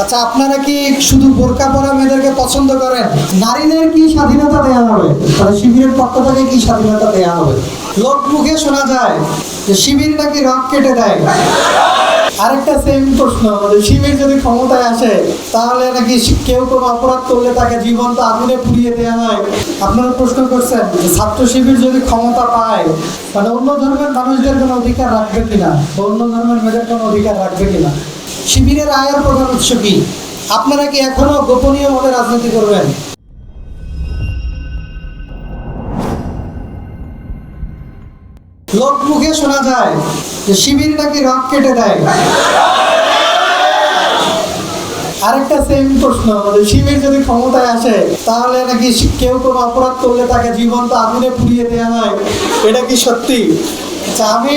আচ্ছা আপনারা কি শুধু বোরকা পরা মেয়েদেরকে পছন্দ করেন? নারীদের কি স্বাধীনতা দেওয়া হবে? তাহলে শিবিরের পক্ষ থেকে কি স্বাধীনতা দেওয়া হবে? লোক মুখে শোনা যায় যে শিবির নাকি রক কেটে দেয়। আরেকটা সেম প্রশ্ন যে শিবির যদি ক্ষমতায় আসে, তাহলে নাকি কেউ কোনো অপরাধ করলে তাকে জীবন্ত আগুনে পুড়িয়ে দেওয়া হয়? আপনারা প্রশ্ন করছেন যে ছাত্র শিবির যদি ক্ষমতা পায় মানে অন্য ধর্মের মানুষদের কোনো অধিকার রাখবে কিনা? অন্য ধর্মের মেয়েদের কোনো অধিকার রাখবে কিনা? শিবিরের আয়ের প্রধান উৎস কি? আপনারা কি এখনও গোপনীয় ভাবে রাজনীতি করবেন? লোক মুখে শোনা যায় যে শিবির নাকি রক কেটে দেয়। আরেকটা সেম প্রশ্ন, যে শিবির যদি ক্ষমতায় আসে, তাহলে নাকি কেউ কোনো অপরাধ করলে তাকে জীবন্ত আগুনে পুড়িয়ে দেওয়া হয়? এটা কি সত্যি? আচ্ছা আমি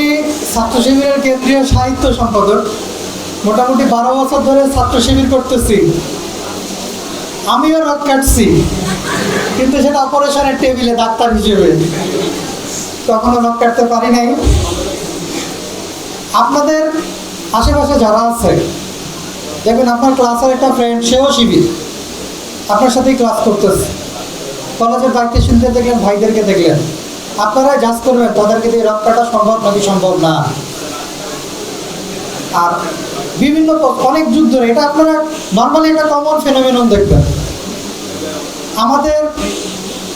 ছাত্র শিবিরের কেন্দ্রীয় সাহিত্য সম্পাদক মোটামুটি বারো বছর ধরে ছাত্র শিবির করতেছি। আমিও রক কাটছি। কিন্তু সেটা অপারেশনের টেবিলে ডাক্তার হিসেবে। কখনো রক কাটতে পারি নাই। আপনাদের আশেপাশে যারা আছে, দেখবেন আপনার ক্লাসের একটা ফ্রেন্ড সেও শিবির। আপনার সাথেই ক্লাস করতেছে। কলেজের বাইককে শুনতে দেখলেন, ভাইদেরকে দেখলেন। আপনারা জাজ করবেন, তাদেরকে দিয়ে রক কাটা সম্ভব নাকি সম্ভব না। আর বিভিন্ন অনেক যুদ্ধ এটা আপনারা নর্মালি একটা কমন ফেনোমেনন দেখবেন। আমাদের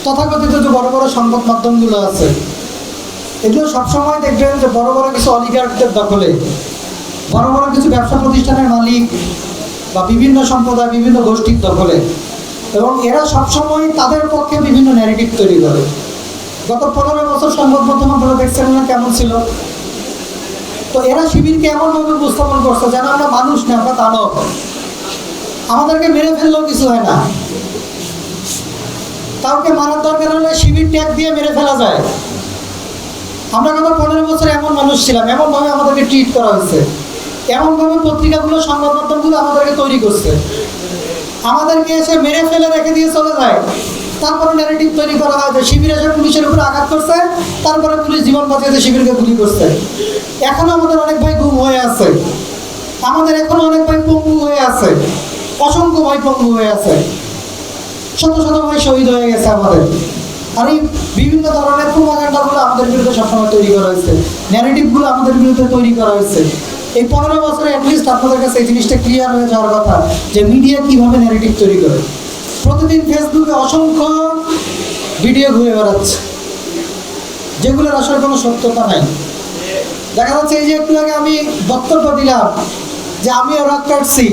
তথাকথিত যে বড় বড় সংবাদ মাধ্যমগুলো আছে, এগুলো সবসময় দেখবেন যে বড় বড় কিছু অলিগার্কদের দখলে। বড় বড় কিছু ব্যবসা প্রতিষ্ঠানের মালিক বা বিভিন্ন সম্প্রদায়, বিভিন্ন গোষ্ঠীর দখলে। এবং এরা সবসময় তাদের পক্ষে বিভিন্ন ন্যারেটিভ তৈরি করে। গত পনেরো বছর সংবাদ মাধ্যম আপনারা দেখছেন না কেমন ছিল? তো এরা শিবিরকে এমনভাবে উপস্থাপন করছে যেন আমরা মানুষ না, আমরা দানব। আমাদেরকে মেরে ফেললেও কিছু হয় না। কাউকে মারার দরকার হলে শিবির ট্যাগ দিয়ে মেরে ফেলা যায়। আমরা গত পনেরো বছর এমন মানুষ ছিলাম, এমনভাবে আমাদেরকে ট্রিট করা হয়েছে। এমনভাবে পত্রিকাগুলো সংবাদ মাধ্যমগুলো আমাদেরকে তৈরি করছে। আমাদেরকে এসে মেরে ফেলে রেখে দিয়ে চলে যায়। তারপরে ন্যারেটিভ তৈরি করা হয় যে শিবির এসে পুলিশের উপর আঘাত করছে, তারপরে পুলিশ জীবন বাঁচিয়েছে শিবিরকে গুলি করছে। এখনও আমাদের অনেক ভাই গুম হয়ে আছে। আমাদের এখনও অনেক ভাই পঙ্গু হয়ে আছে। অসংখ্য ভাই পঙ্গু হয়ে আছে। শত শত ভাই শহীদ হয়ে গেছে আমাদের। আর এই বিভিন্ন ধরনের প্রোপাগান্ডাগুলো আমাদের বিরুদ্ধে সবসময় তৈরি করা হয়েছে। ন্যারেটিভগুলো আমাদের বিরুদ্ধে তৈরি করা হয়েছে। এই পনেরো বছরে অ্যাটলিস্ট আপনাদের কাছে এই জিনিসটা ক্লিয়ার হয়ে যাওয়ার কথা যে মিডিয়া কীভাবে ন্যারেটিভ তৈরি করে। প্রতিদিন ফেসবুকে অসংখ্য ভিডিও ঘুরে বেড়াচ্ছে। যেগুলোর আসলে কোনো সত্যতা নাই। দেখা যাচ্ছে এই যে একটু আগে আমি বক্তব্য দিলাম যে আমিও রক কাটছি,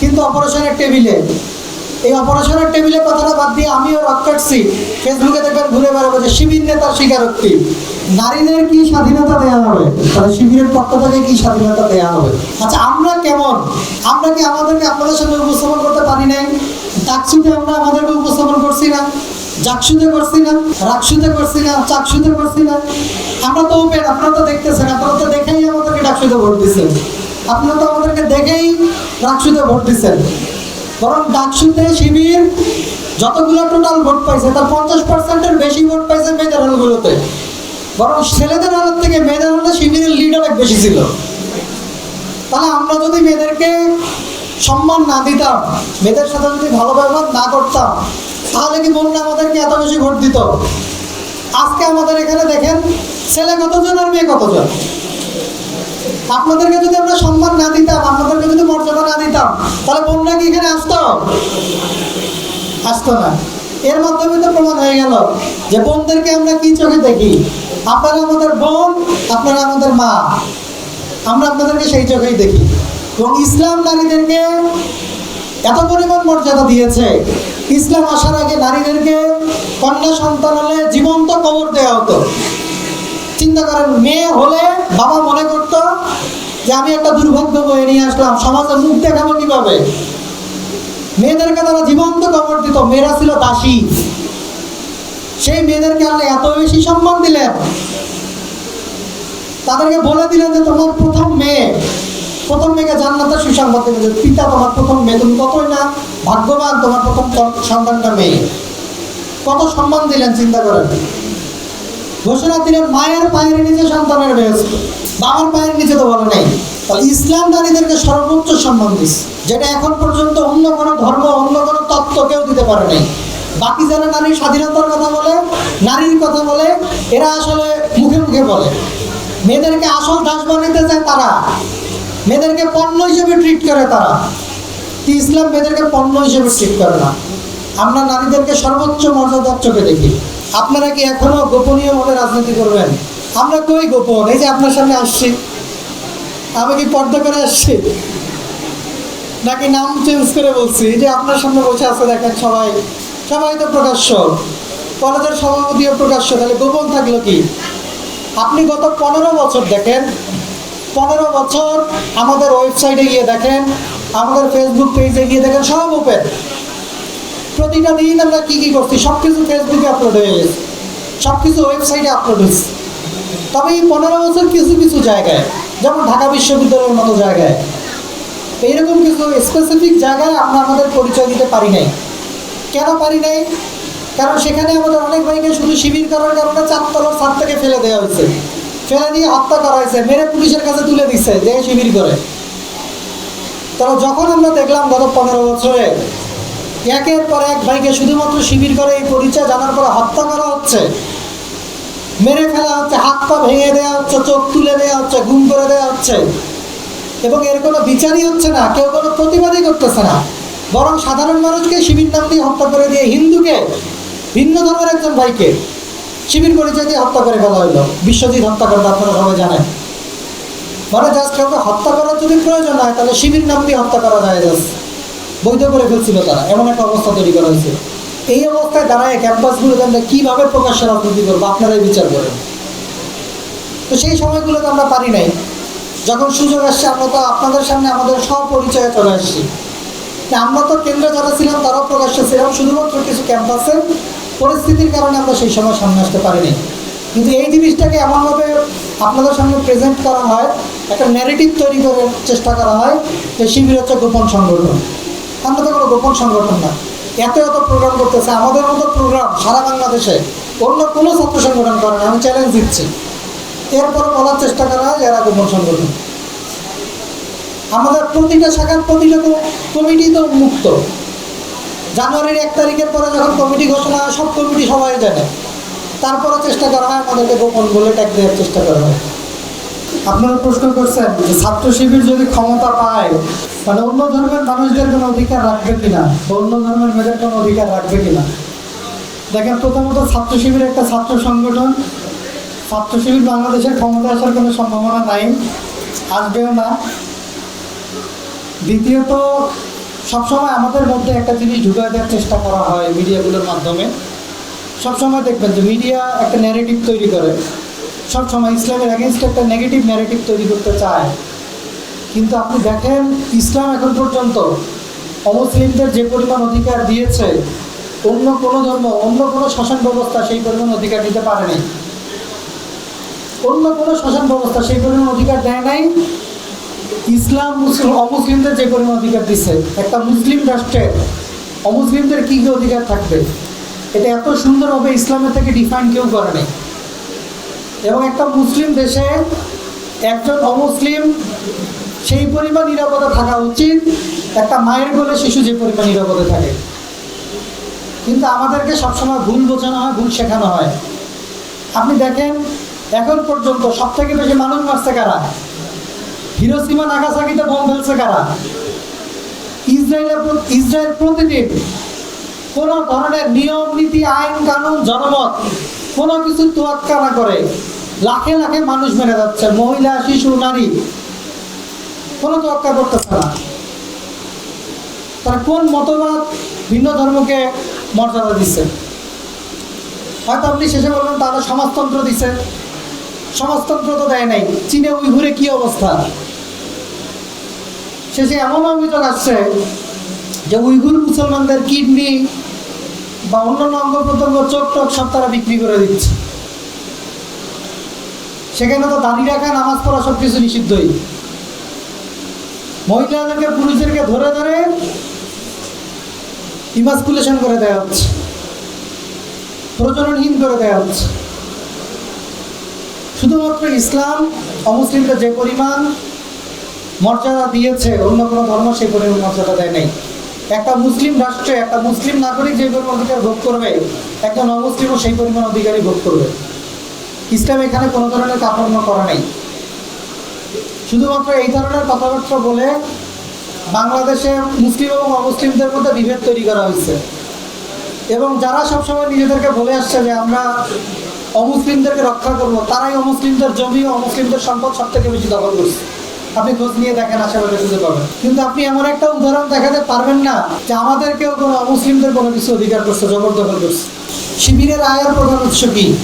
কিন্তু অপারেশনের টেবিলে। এই অপারেশনের টেবিলে কথাটা বাদ দিয়ে আমিও রক কাটছি, ফেসবুকে দেখবেন ঘুরে বেড়াবো যে শিবির নেতার স্বীকারোক্তি। নারীদের কি স্বাধীনতা দেওয়া হবে? তাহলে শিবিরের পক্ষ থেকে কি স্বাধীনতা দেওয়া হবে? আচ্ছা আমরা কেমন? আমরা কি আমাদেরকে আপনাদের সামনে উপস্থাপন করতে পারি নাই? ডাকসুতে আমরা আমাদেরকে উপস্থাপন করছি না। জাকসুতে করছি না, রাকসুতে করছি না, চাকসুতে করছি না। আমরা তো ওপেন, আপনারা তো দেখতেছেন, আপনারা তো দেখেই আমাদেরকে ডাকসুতে ভোট দিচ্ছেন। আপনারা তো আমাদেরকে দেখেই রাকসুতে ভোট দিচ্ছেন। বরং ডাকসুতে শিবির যতগুলো টোটাল ভোট পাইছে, তার পঞ্চাশ পার্সেন্টের বেশি ভোট পাইছে মেয়েদের হলগুলোতে বরং ছেলেদের হলের থেকে মেয়েদের হলে শিবিরের লিড অনেক বেশি ছিল। তাহলে আমরা যদি মেয়েদেরকে সম্মান না দিতাম, মেয়েদের সাথে যদি ভালো ব্যবহার না করতাম তাহলে কি মনে আমাদেরকে এত বেশি ভোট দিত? আজকে আমাদের এখানে দেখেন, ছেলে কতজন আর মেয়ে কতজন? আপনাদেরকে যদি আমরা সম্মান না দিতাম, আপনাদেরকে যদি মর্যাদা না দিতাম, তাহলে বোনরা কি এখানে আসতো? আসতো না। এর মাধ্যমে তো প্রমাণ হয়ে গেল যে বোনদেরকে আমরা কি চোখে দেখি? আপনারা আমাদের বোন, আপনারা আমাদের মা। আমরা আপনাদেরকে সেই চোখেই দেখি। এবং ইসলাম নারীদেরকে এত পরিমাণ মর্যাদা দিয়েছে ইসলাম আসার আগে নারীদেরকে কন্যা সন্তান হলে জীবন্ত কবর দেওয়া হতো। চিন্তা করেন, মেয়ে হলে বাবা মনে করতো যে আমি একটা দুর্ভাগ্য বয়ে নিয়ে আসলাম সমাজে মুখ দেখাবো কীভাবে? মেয়েদেরকে তারা জীবন্ত কবর দিত, মেয়েরা ছিল দাসী। সেই মেয়েদেরকে আল্লাহ এত বেশি সম্মান দিলেন। তাদেরকে বলে দিলেন যে, তোমার প্রথম মেয়ে। প্রথম মেয়েকে জান্নাতের সুসংবাদ দিলেন যে পিতা তোমার প্রথম মেয়ে, তুমি কতই না ভাগ্যবান তোমার প্রথম সন্তানটা মেয়ে। কত সম্মান দিলেন, চিন্তা করেন। ঘোষণা দিলেন, মায়ের পায়ের নিচে সন্তানের বেহেস্ত বাবার পায়ের নিচে তো বলে নাই। তাহলে ইসলাম নারীদেরকে সর্বোচ্চ সম্মান দিচ্ছে যেটা এখন পর্যন্ত অন্য কোনো ধর্ম, অন্য কোনো তত্ত্ব কেউ দিতে পারে নাই। বাকি যারা নারীর স্বাধীনতার কথা বলে, নারীর কথা বলে, এরা আসলে মুখে মুখে বলে। মেয়েদেরকে আসল দাস বানাইতে চায় তারা। মেয়েদেরকে পণ্য হিসেবে ট্রিট করে তারা। ইসলাম মেয়েদেরকে পণ্য হিসেবে ট্রিট করে না? আমরা নারীদেরকে সর্বোচ্চ মর্যাদার চোখে দেখি। আপনারা কি এখনও গোপনীয় গোপনীয়ভাবে রাজনীতি করবেন? আমরা কই গোপন? এই যে আপনার সামনে আসছি। আমি কি পর্দা করে আসছি? নাকি নাম চেঞ্জ করে বলছি? যে আপনার সামনে বসে আছে দেখেন সবাই। সবাই তো প্রকাশ্য। কলেজের সভাপতিও প্রকাশ্য। তাহলে গোপন থাকল কি? আপনি গত পনেরো বছর দেখেন পনেরো বছর আমাদের ওয়েবসাইটে গিয়ে দেখেন, আমাদের ফেসবুক পেজে গিয়ে দেখেন, সব ওপেন প্রতিটা দিন আমরা কী কী করছি? সব কিছু ফেসবুকে আপলোড হয়ে গেছে। সব কিছু ওয়েবসাইটে আপলোড হয়েছে। তবে এই পনেরো বছর কিছু কিছু জায়গায়, যেমন ঢাকা বিশ্ববিদ্যালয়ের মতো জায়গায়, এইরকম কিছু স্পেসিফিক জায়গায় আমরা আমাদের পরিচয় দিতে পারি নাই। কেন পারি নাই? কারণ সেখানে আমাদের অনেক ভাইকে শুধু শিবির করার কারণে চারতলার ছাদ থেকে ফেলে দেওয়া হয়েছে। ফেলে দিয়ে হত্যা করা হয়েছে, মেরে পুলিশের কাছে তুলে দিচ্ছে যে শিবির করে। তবে যখন আমরা দেখলাম গত পনেরো বছরে, একের পর এক ভাইকে শুধুমাত্র শিবির করে এই পরিচয় জানার পরে হত্যা করা হচ্ছে, মেরে ফেলা হচ্ছে, হাত পা ভেঙে দেওয়া হচ্ছে, চোখ তুলে দেওয়া হচ্ছে, গুম করে দেওয়া হচ্ছে, এবং এর কোনো বিচারই হচ্ছে না, কেউ কোনো প্রতিবাদই করতেছে না। বরং সাধারণ মানুষকে শিবির নাম দিয়ে হত্যা করে দিয়ে হিন্দুকে, ভিন্ন ধর্মের একজন ভাইকে শিবির পরিচয় দিয়ে হত্যা করে ফেলা হইল, বিশ্বজিৎ হত্যাকাণ্ড আপনারা সবাই জানেন। মানে জাস্ট কাউকে হত্যা করার যদি প্রয়োজন হয়, তাহলে শিবির নাম দিয়ে হত্যা করা যায় জাস্ট বৈধ করে ফেলছিল তারা, এমন একটা অবস্থা তৈরি করা হয়েছে। এই অবস্থায় দাঁড়ায় ক্যাম্পাসগুলোতে আমরা কীভাবে প্রকাশ্যে রাজনীতি করব, আপনারাই বিচার করেন। তো সেই সময়গুলোতে আমরা পারি নাই। যখন সুযোগ আসছে, আমরা তো আপনাদের সামনে আমাদের সব পরিচয়ে চলে আসছি। আমরা তো কেন্দ্রে যারা ছিলাম, তারাও প্রকাশ্যে ছিলাম, শুধুমাত্র কিছু ক্যাম্পাসে পরিস্থিতির কারণে আমরা সেই সময় সামনে আসতে পারিনি। কিন্তু এই জিনিসটাকে এমনভাবে আপনাদের সামনে প্রেজেন্ট করা হয়, একটা ন্যারেটিভ তৈরি করার চেষ্টা করা হয় যে শিবির হচ্ছে গোপন সংগঠন। আমরা তো কোনো গোপন সংগঠন না। এত এত প্রোগ্রাম করতেছে, আমাদের মতো প্রোগ্রাম সারা বাংলাদেশে। অন্য কোনো ছাত্র সংগঠন করে না, আমি চ্যালেঞ্জ দিচ্ছি। এরপর বলার চেষ্টা করা হয় এরা গোপন সংগঠন। আমাদের প্রতিটা শাখার প্রতিটা কমিটি তো মুক্ত। জানুয়ারির এক তারিখের পরে যখন কমিটি ঘোষণা হয়, সব কমিটি সবাই জানে। তারপরে চেষ্টা করা হয়, আমাদেরকে গোপন বলে ট্যাগ দেওয়ার চেষ্টা করা হয়। আপনারা প্রশ্ন করছেন যে ছাত্র শিবির যদি ক্ষমতা পায় মানে অন্য ধর্মের মানুষদের কোনো অধিকার রাখবে কিনা? অন্য ধর্মের মেয়েদের কোনো অধিকার রাখবে কিনা? দেখেন, প্রথমত ছাত্র শিবির একটা ছাত্র সংগঠন। ছাত্র শিবির বাংলাদেশের ক্ষমতা আসার কোনো সম্ভাবনা নাই, আসবেও না। দ্বিতীয়ত সবসময় আমাদের মধ্যে একটা জিনিস ঢুকায় দেওয়ার চেষ্টা করা হয় মিডিয়াগুলোর মাধ্যমে। সবসময় দেখবেন যে মিডিয়া একটা ন্যারেটিভ তৈরি করে। সবসময় ইসলামের অ্যাগেনস্ট একটা নেগেটিভ ন্যারেটিভ তৈরি করতে চায়। কিন্তু আপনি দেখেন, ইসলাম এখন পর্যন্ত অমুসলিমদের যে পরিমাণ অধিকার দিয়েছে, অন্য কোনো ধর্ম, অন্য কোনো শাসন ব্যবস্থা সেই পরিমাণ অধিকার দিতে পারেনি। অন্য কোনো শাসন ব্যবস্থা সেই পরিমাণ অধিকার দেয় নাই ইসলাম মুসলিম, অমুসলিমদের যে পরিমাণ অধিকার দিচ্ছে একটা মুসলিম রাষ্ট্রের অমুসলিমদের কী কী অধিকার থাকবে? এটা এত সুন্দরভাবে ইসলামের থেকে ডিফাইন কেউ করে নাই। এবং একটা মুসলিম দেশে একজন অমুসলিম, সেই পরিমাণ নিরাপদে থাকা উচিত। একটা মায়ের বলে শিশু যে পরিমাণ নিরাপদে থাকে। কিন্তু আমাদেরকে সবসময় ভুল বোঝানো হয়, ভুল শেখানো হয়। আপনি দেখেন, এখন পর্যন্ত সব থেকে বেশি মানুষ মারছে কারা? হিরোসীমা নাগাসাকিতে বোম ফেলছে কারা? ইসরায়েলের ইসরায়েল প্রতিদিন কোনো ধরনের নিয়ম, নীতি, আইন, কানুন, জনমত কোনো কিছু তোয়াক্কা না করে লাখে লাখে মানুষ মেরে যাচ্ছে, মহিলা, শিশু, নারী। কোনো তোয়াক্কা করতেছে না। তারা কোন মতবাদ ভিন্ন ধর্মকে মর্যাদা দিচ্ছে হয়তো আপনি শেষে বলবেন, তারা সমাজতন্ত্র দিছে। সমাজতন্ত্র তো দেয় নাই। চীনে উইঘুরে কি অবস্থা? শেষে এমন অভিযোগ আসছে যে উইঘুর মুসলমানদের কিডনি বা অন্যান্য অঙ্গ প্রত্যঙ্গ চোখ টোক সব তারা বিক্রি করে দিচ্ছে। সেখানে তো দাঁড়িয়ে রাখা, নামাজ পড়া সব কিছু নিষিদ্ধই। মহিলাদেরকে, পুরুষদেরকে ধরে ধরে ইমাসকুলেশন করে দেওয়া হচ্ছে। প্রজননহীন করে দেওয়া হচ্ছে। শুধুমাত্র ইসলাম অমুসলিমরা যে পরিমাণ মর্যাদা দিয়েছে, অন্য কোনো ধর্ম সেই পরিমাণ মর্যাদা দেয় নাই। একটা মুসলিম রাষ্ট্রে একটা মুসলিম নাগরিক যে পরিমাণ অধিকার ভোগ করবে, একজন অমুসলিমও সেই পরিমাণ অধিকারই ভোগ করবে। ইসলাম এখানে কোনো ধরনের কাপড় করা নেই। শুধুমাত্র এই ধরনের কথাবার্তা বলে বাংলাদেশে মুসলিম এবং অমুসলিমদের মধ্যে বিভেদ তৈরি করা হয়েছে। এবং যারা সবসময় নিজেদেরকে বলে আসছে যে আমরা অমুসলিমদেরকে রক্ষা করব, তারাই অমুসলিমদের জমি, অমুসলিমদের সম্পদ সব থেকে বেশি দখল করছে। আপনি খোঁজ নিয়ে দেখেন, আশেপাশে খুঁজে পাবেন। কিন্তু আপনি এমন একটা উদাহরণ দেখাতে পারবেন না যে আমাদেরকেও কোনো অমুসলিমদের কোনো কিছু অধিকার করছে, জবরদখল করছে। শিবিরের আয়ের প্রধান উৎস কি?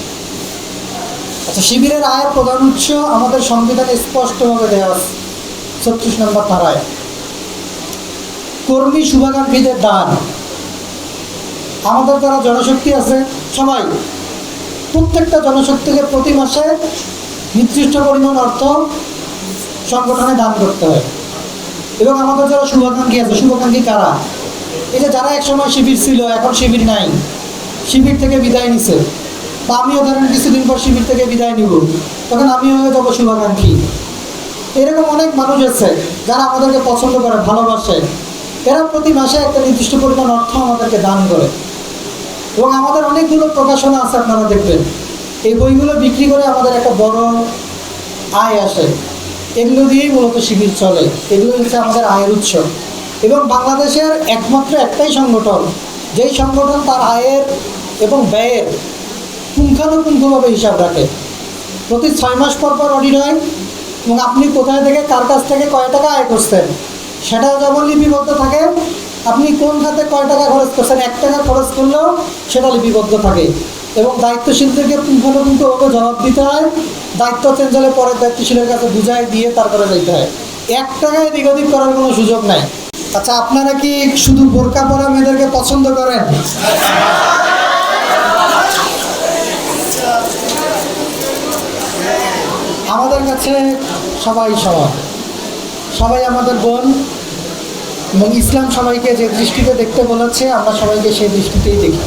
আচ্ছা শিবিরের আয়ের প্রধান উৎস আমাদের সংবিধানে স্পষ্টভাবে দেওয়া আছে। ছত্রিশ নম্বর ধারায়। কর্মী শুভাকাঙ্ক্ষীদের দান। আমাদের যারা জনশক্তি আছে, সবাই, প্রত্যেকটা জনশক্তিকে প্রতি মাসে নির্দিষ্ট পরিমাণ অর্থ সংগঠনে দান করতে হয়। এবং আমাদের যারা শুভাকাঙ্ক্ষী আছে, শুভাকাঙ্ক্ষী কারা? এই যে যারা একসময় শিবির ছিল, এখন শিবির নাই। শিবির থেকে বিদায় নিছে। বা আমিও ধরেন কিছুদিন পর শিবির থেকে বিদায় নিব। তখন আমিও হয়ে যাব শুভাকাঙ্ক্ষী। এরকম অনেক মানুষ আছে, যারা আমাদেরকে পছন্দ করে, ভালোবাসে। এরা প্রতি মাসে একটা নির্দিষ্ট পরিমাণ অর্থ আমাদেরকে দান করে। এবং আমাদের অনেকগুলো প্রকাশনা আছে, আপনারা দেখবেন। এই বইগুলো বিক্রি করে আমাদের একটা বড় আয় আসে। এগুলো দিয়েই মূলত শিবির চলে। এগুলো হচ্ছে আমাদের আয়ের উৎস। এবং বাংলাদেশের একমাত্র একটাই সংগঠন, যেই সংগঠন তার আয়ের এবং ব্যয়ের পুঙ্খানুপুঙ্খভাবে হিসাব রাখে। প্রতি ছয় মাস পর পর অডিট হয় এবং আপনি কোথায় থেকে, কার কাছ থেকে কয় টাকা আয় করছেন, সেটাও যেমন লিপিবদ্ধ থাকে, আপনি কোন খাতে কয় টাকা খরচ করছেন, এক টাকা খরচ করলেও সেটা লিপিবদ্ধ থাকে। এবং দায়িত্বশীলদেরকে পুঙ্খানুপুঙ্খভাবে জবাব দিতে হয়। দায়িত্ব চেঞ্জ হলে পরের দায়িত্বশীলের কাছে বুঝাই দিয়ে তারপরে যাইতে হয়। এক টাকায় ওদিক করার কোনো সুযোগ নাই। আচ্ছা আপনারা কি শুধু বোরকা পরা মেয়েদেরকে পছন্দ করেন? আমাদের কাছে সবাই সমান। সবাই আমাদের বোন এবং ইসলাম সবাইকে যে দৃষ্টিতে দেখতে বলেছে, আমরা সবাইকে সেই দৃষ্টিতেই দেখি।